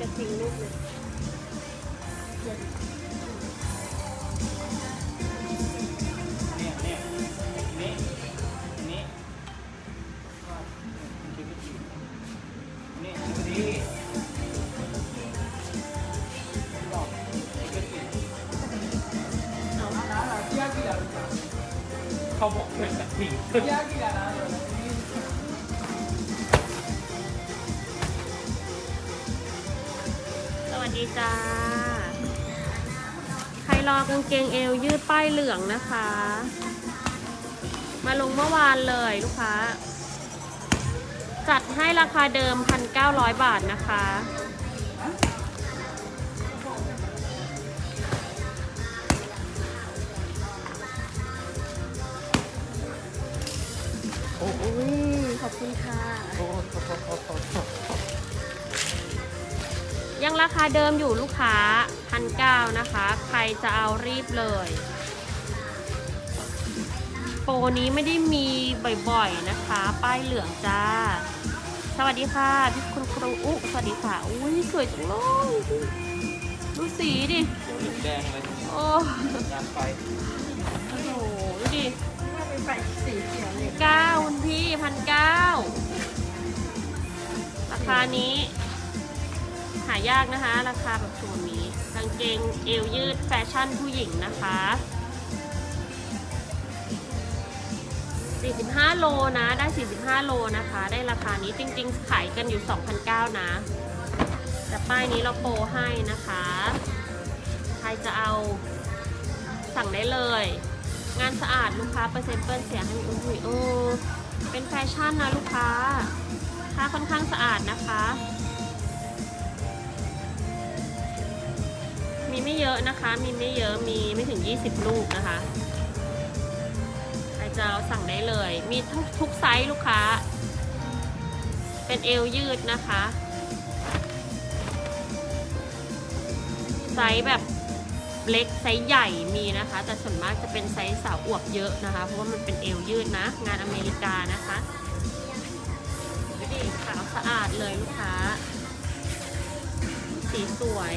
กระทิงลูกเลยเนี่ยเนี่ยอันนี้อันนี้ก็มันคิดไม่ถูกนี่อันนี้บอกนี่ก็ถูกเอาเขาบอกเป็นกระถิ่งสวัส ดีจ้า ใครรอกางเกงเอวยืดป้ายเหลืองนะคะ มาลงเมื่อวานเลยลูกค้า จัดให้ราคาเดิม 1,900 บาทนะคะ โอ้ยขอบคุณค่ะ ยังราคาเดิมอยู่ลูกค้าพันเก้านะคะ ใครจะเอารีบเลย โปรนี้ไม่ได้มีบ่อยๆนะคะ ป้ายเหลืองจ้า สวัสดีค่ะพี่คุณครูอุสวัสดีค่ะ อุ้ยสวยจังเลยดูสีดิเหลืองแดงเลยโอ้ยานไฟโหดูดิถ้าไปใส่สีเขียวเนี่ยเก้าคุณพี่พันเก้าราคานี้หายากนะคะ ราคาแบบสูงนี้กางเกงเอวยืดแฟชั่นผู้หญิงนะคะ 45 โลนะ ได้ 45 โลนะคะ ได้ราคานี้จริงๆ ขายกันอยู่2,009นะ แต่ป้ายนี้เราโปรให้นะคะ ใครจะเอาสั่งได้เลย งานสะอาดลูกค้าเปอร์เซ็นต์เปิ้ลเสียให้อุ้ยเออเป็นแฟชั่นนะลูกค้าผ้าค่อนข้างสะอาดนะคะ มีไม่เยอะนะคะ มีไม่เยอะมีไม่ถึง 20 ลูกนะคะใครจะสั่งได้เลย มีทุกทุกไซส์ลูกค้า เป็นเอวยืดนะคะ ไซส์แบบเล็กไซส์ใหญ่มีนะคะ แต่ส่วนมากจะเป็นไซส์สาวอวบเยอะนะคะ เพราะว่ามันเป็นเอวยืดนะ งานอเมริกานะคะดูดิขาวสะอาดเลยลูกค้า สีสวย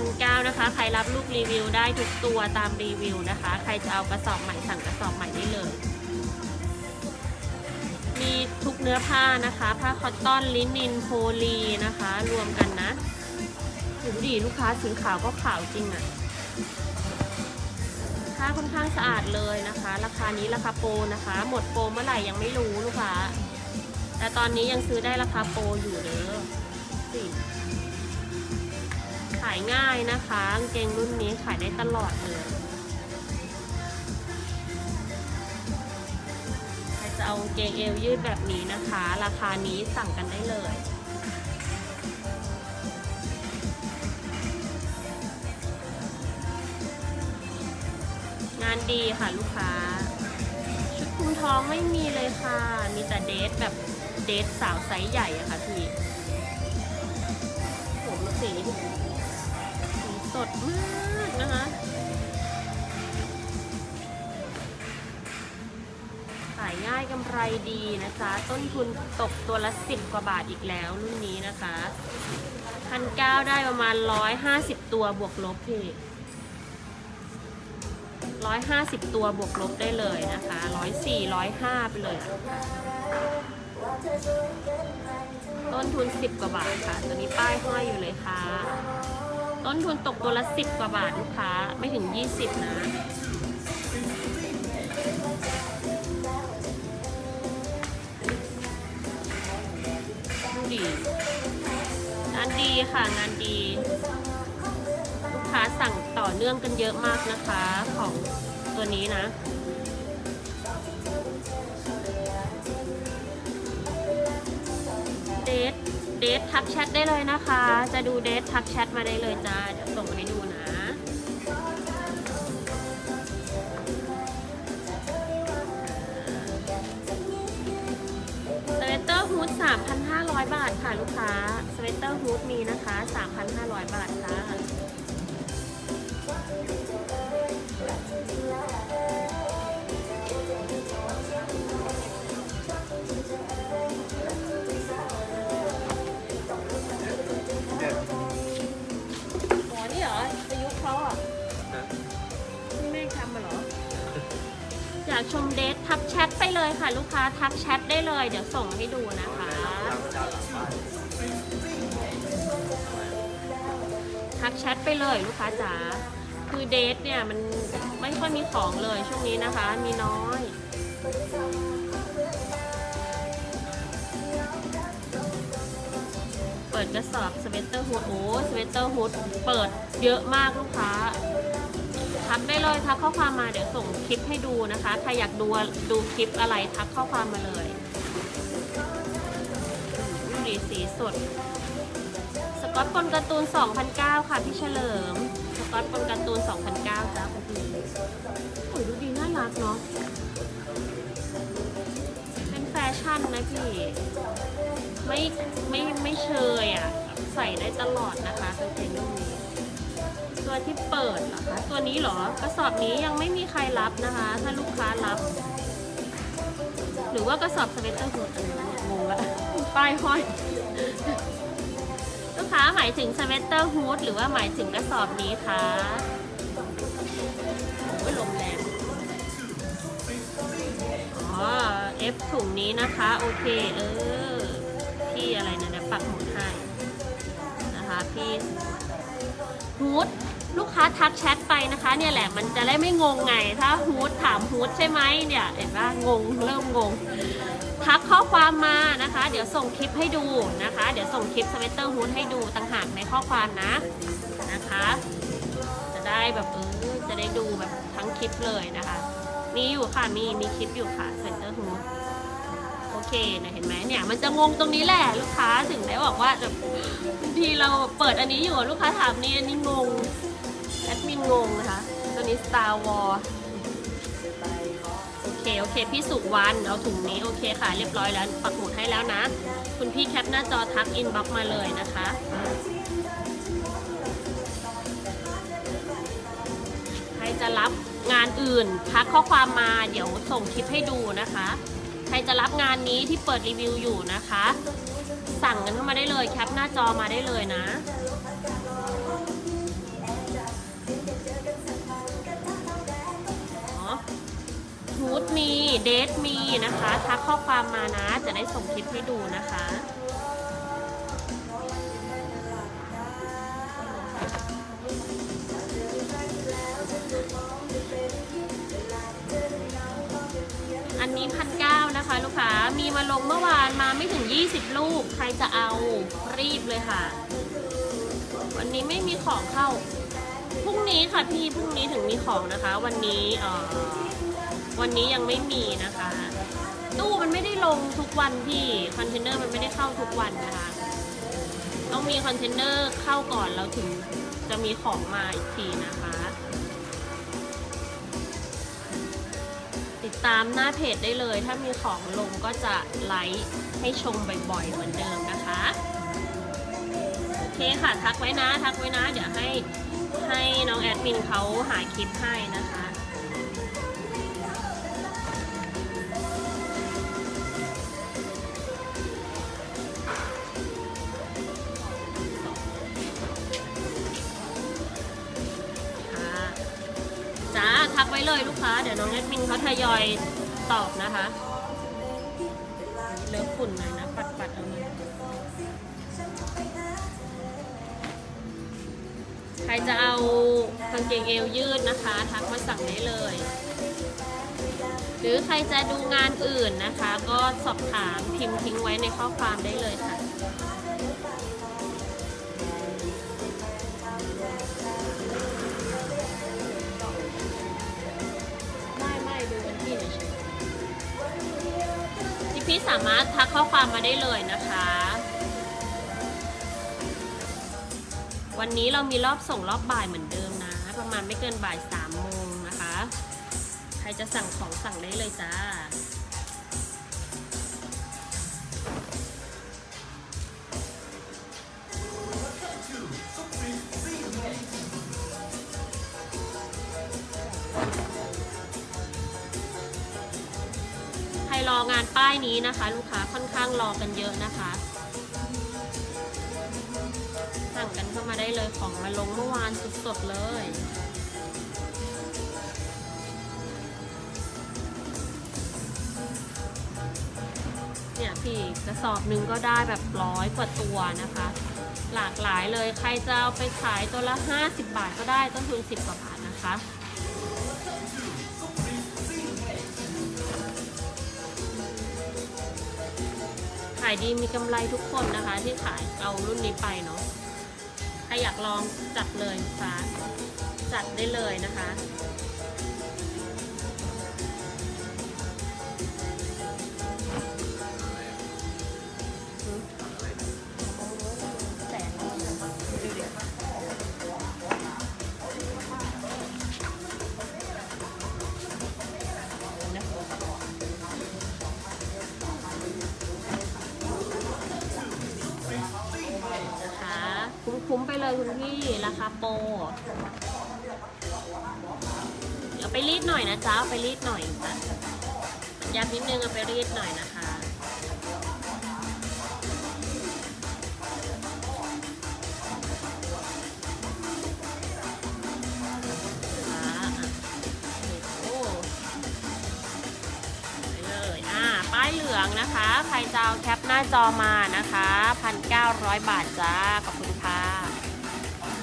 พันเก้านะคะ ใครรับลูกรีวิวได้ทุกตัวตามรีวิวนะคะ ใครจะเอากระสอบใหม่สั่งกระสอบใหม่ได้เลย มีทุกเนื้อผ้านะคะ ผ้าคอตตอนลินินโพลีนะคะ รวมกันนะดูดีลูกค้าสีขาวก็ขาวจริงอะ่ะผ้าค่อนข้างสะอาดเลยนะคะ ราคานี้ราคาโปรนะคะ หมดโปรเมื่อไหร่ยังไม่รู้ลูกค้า แต่ตอนนี้ยังซื้อได้ราคาโปรอยู่เด้อสิขายง่ายนะคะกางเกงรุ่นนี้ขายได้ตลอดเลยใครจะเอากางเกงเอวยืดแบบนี้นะคะ ราคานี้สั่งกันได้เลยงานดีค่ะลูกค้า ชุดคลุมท้องไม่มีเลยค่ะ มีแต่เดทแบบเดทสาวไซส์ใหญ่อะค่ะพี่ ไรดีนะจ๊ะ ต้นทุนตกตัวละสิบกว่าบาทอีกแล้วรุ่นนี้นะคะพันเก้าได้ประมาณร้อยห้าสิบตัวบวกลบพี่ร้อยห้าสิบตัวบวกลบได้เลยนะคะร้อยสี่ร้อยห้าไปเลย ต้นทุนสิบกว่าบาทค่ะ ตัวนี้ป้ายห้อยอยู่เลยค่ะ ต้นทุนตกตัวละสิบกว่าบาทลูกค้าไม่ถึงยี่สิบนะ ดีงานดีค่ะงานดีลูกค้าสั่งต่อเนื่องกันเยอะมากนะคะของตัวนี้นะเดทเดททักแชทได้เลยนะคะ จะดูเดททักแชทมาได้เลยจ้าเดี๋ยว 3,500 บาทค่ะลูกค้า สเวตเตอร์ฮูดมีนะคะ 3,500 บาทค่ะหมอนี่เหรออายุเขาอะไม่ทำมเหรอ อยากชมเดททักแชทไปเลยค่ะ ลูกค้าทักแชทได้เลย เดี๋ยวส่งให้ดูนะคะ แชทไปเลยลูกค้าจ๋าคือเดทเนี่ยมันไม่ค่อยมีของเลยช่วงนี้นะคะ มีน้อย เปิดกระสอบสเวตเตอร์ฮูดโอ้สเวตเตอร์ฮูดเปิดเยอะมากลูกค้าทักได้เลยทักข้อความมาเดี๋ยวส่งคลิปให้ดูนะคะใครอยากดูดูคลิปอะไรทักข้อความมาเลยดูดีสีสด ก๊อตปนการ์ตูน2,009 ค่ะพี่เฉลิมสกอตปนการ์ตูน2,009จ้าคุณพี่โอ้ยดูดีน่ารักเนาะ เป็นแฟชั่นนะพี่ ไม่ไม่ไม่เชยอะ ใส่ได้ตลอดนะคะกางเกงรุ่นนี้ ตัวที่เปิดเหรอคะ ตัวนี้เหรอกระสอบนี้ยังไม่มีใครรับนะคะ ถ้าลูกค้ารับ หรือว่ากระสอบสเวตเตอร์ฮูดอะไรวะเนี่ยงงละป้ายห้อย ค้าหมายถึงสเวตเตอร์ฮูดหรือว่าหมายถึงกระสอบนี้คะโอ้ยลมแรงอ๋อ F ถุงนี้นะคะ โอเค เออ พี่อะไรนะเดี๋ยปักหมุดให้นะคะ พี่ฮูดลูกค้าทักแชทไปนะคะ เนี่ยแหละมันจะได้ไม่งงไง ถ้าฮูดถามฮูดใช่ไหมเนี่ย เห็นว่างงเริ่มงง ทักข้อความมานะคะ เดี๋ยวส่งคลิปให้ดูนะคะ เดี๋ยวส่งคลิปสเวตเตอร์ฮูดให้ดูต่างหากในข้อความนะนะคะ จะได้แบบเออจะได้ดูแบบทั้งคลิปเลยนะคะ มีอยู่ค่ะมีมีคลิปอยู่ค่ะสเวตเตอร์ฮูดโอเคนะเห็นไหมเนี่ยมันจะงงตรงนี้แหละลูกค้าถึงได้บอกว่าแบบบางทีเราเปิดอันนี้อยู่ลูกค้าถามนี่อันนี้งงแอดมินงงนะคะตัวนี้ Star Wars โอเคโอเค พี่สุวรรณเอาถุงนี้โอเคค่ะ เรียบร้อยแล้วปักหมุดให้แล้วนะ คุณพี่แคปหน้าจอทักอินบ็อกมาเลยนะคะใครจะรับงานอื่นทักข้อความมาเดี๋ยวส่งคลิปให้ดูนะคะ ใครจะรับงานนี้ที่เปิดรีวิวอยู่นะคะ สั่งกันเข้ามาได้เลยแคปหน้าจอมาได้เลยนะ เดทมีนะคะทักข้อความมานะ จะได้ส่งคลิปให้ดูนะคะอันนี้พันเก้านะคะ ลูกค้ามีมาลงเมื่อวานมาไม่ถึง 20 ลูก ใครจะเอารีบเลยค่ะ วันนี้ไม่มีของเข้า พรุ่งนี้ค่ะพี่ พรุ่งนี้ถึงมีของนะคะ วันนี้เอ่อ วันนี้ยังไม่มีนะคะ ตู้มันไม่ได้ลงทุกวันพี่คอนเทนเนอร์มันไม่ได้เข้าทุกวันนะคะ ต้องมีคอนเทนเนอร์เข้าก่อนแล้วถึงจะมีของมาอีกทีนะคะ ติดตามหน้าเพจได้เลย ถ้ามีของลงก็จะไลค์ให้ชมบ่อยๆเหมือนเดิมนะคะโอเคค่ะทักไว้นะทักไว้นะ เดี๋ยวให้ให้น้องแอดมินเขาหาคลิปให้นะคะค่ะ ว้เลยลูกค้า เดี๋ยวน้องแอดมินเขาทยอยตอบนะคะเลิกฝุ่นหน่อยนะ ปัดปัดๆเอาหน่อยใครจะเอากางเกงเอวยืดนะคะ ทักมาสั่งได้เลย หรือใครจะดูงานอื่นนะคะ ก็สอบถามพิมพ์ทิ้งไว้ในข้อความได้เลยค่ะ ๆที่พี่สามารถทักข้อความมาได้เลยนะคะ วันนี้เรามีรอบส่งรอบบ่ายเหมือนเดิมนะ ประมาณไม่เกินบ่ายสามโมงนะคะ ใครจะสั่งของสั่งได้เลยจ้าานป้ายนี้นะคะ ลูกค้าค่อนข้างรอกันเยอะนะคะสั่งกันเข้ามาได้เลยของมาลงเมื่อวานสดๆเลยเนี่ยพี่กระสอบหนึ่งก็ได้แบบร้อยกว่าตัวนะคะ หลากหลายเลยใครจะเอาไปขายตัวละ 50 บาทก็ได้ต้นทุน 10 กว่าบาทนะคะายดีมีกำไรทุกคนนะคะ ที่ขายเอารุ่นนี้ไปเนาะใครอยากลองจัดเลยฟ้าจัดได้เลยนะคะ เลยคุณพี่ ราคาโปรเดี๋ยวไปรีดหน่อยนะจ๊ะเอาไปรีดหน่อยจ้ะยับนิดนึงเอาไปรีดหน่อยนะคะไปเลยอ่าป้ายเหลืองนะคะ ใครจะเอาแคปหน้าจอมานะคะ 1,900 บาทจ้า ขอบคุณค่ะ